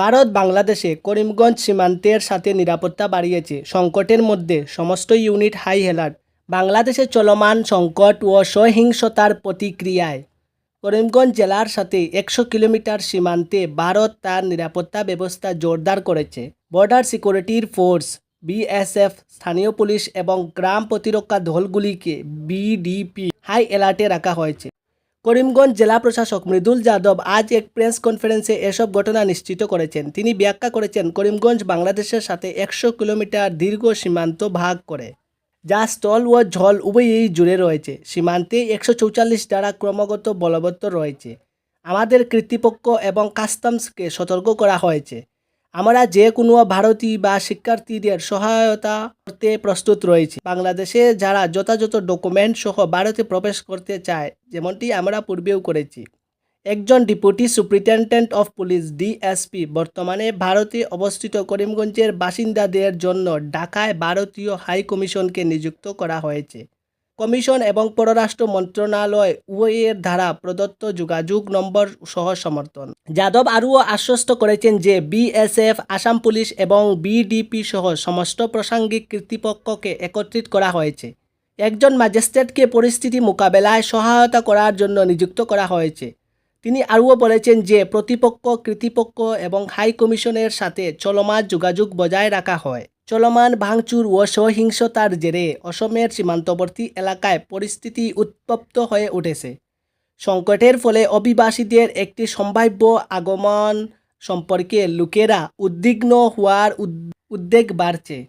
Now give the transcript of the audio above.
ভারত বাংলাদেশে করিমগঞ্জ সীমান্তের সাথে নিরাপত্তা বাড়িয়েছে। সংকটের মধ্যে সমস্ত ইউনিট হাই অ্যালার্ট। বাংলাদেশে চলমান সংকট ও সহিংসতার প্রতিক্রিয়ায় করিমগঞ্জ জেলার সাথে একশো কিলোমিটার সীমান্তে ভারত তার নিরাপত্তা ব্যবস্থা জোরদার করেছে। বর্ডার সিকিউরিটির ফোর্স বিএসএফ স্থানীয় পুলিশ এবং গ্রাম প্রতিরক্ষা দলগুলিকে বিডিপি হাই অ্যালার্টে রাখা হয়েছে। করিমগঞ্জ জেলা প্রশাসক মৃদুল যাদব আজ এক প্রেস কনফারেন্সে এসব ঘটনা নিশ্চিত করেছেন। তিনি ব্যাখ্যা করেছেন, করিমগঞ্জ বাংলাদেশের সাথে একশো কিলোমিটার দীর্ঘ সীমান্ত ভাগ করে, যা স্থল ও জল উভয়ই জুড়ে রয়েছে। সীমান্তে একশো চৌচল্লিশ দ্বারা ক্রমাগত বলবৎ রয়েছে। আমাদের কর্তৃপক্ষ এবং কাস্টমসকে সতর্ক করা হয়েছে। আমরা যে কোনো ভারতী বা শিক্ষার্থীদের সহায়তা করতে প্রস্তুত রয়েছি। বাংলাদেশে যারা যথাযথ ডকুমেন্ট সহ ভারতে প্রবেশ করতে চায়, যেমনটি আমরা পূর্বেও করেছি। একজন deputy superintendent of police DSP বর্তমানে ভারতে অবস্থিত করিমগঞ্জের বাসিন্দাদের জন্য ঢাকায় ভারতীয় হাই কমিশনকে নিযুক্ত করা হয়েছে। কমিশন এবং পররাষ্ট্র মন্ত্রণালয় উভয়ের দ্বারা প্রদত্ত যোগাযোগ নম্বর সহ সমর্থন। যাদব আরও আশ্বস্ত করেছেন যে বিএসএফ, আসাম পুলিশ এবং বিডিপি সহ সমস্ত প্রাসঙ্গিক কর্তৃপক্ষকে একত্রিত করা হয়েছে। একজন ম্যাজিস্ট্রেটকে পরিস্থিতি মোকাবেলায় সহায়তা করার জন্য নিযুক্ত করা হয়েছে। তিনি আরও বলেছেন যে প্রতিপক্ষ, কৃতিপক্ষ এবং হাই কমিশনের সাথে চলমান যোগাযোগ বজায় রাখা হয়। চলমান ভাঙচুর ও সহিংসতার জেরে অসমের সীমান্তবর্তী এলাকায় পরিস্থিতি উত্তপ্ত হয়ে উঠেছে। সংকটের ফলে অভিবাসীদের একটি সম্ভাব্য আগমন সম্পর্কে লোকেরা উদ্বিগ্ন হওয়ার উদ- উদ্বেগ বাড়ছে।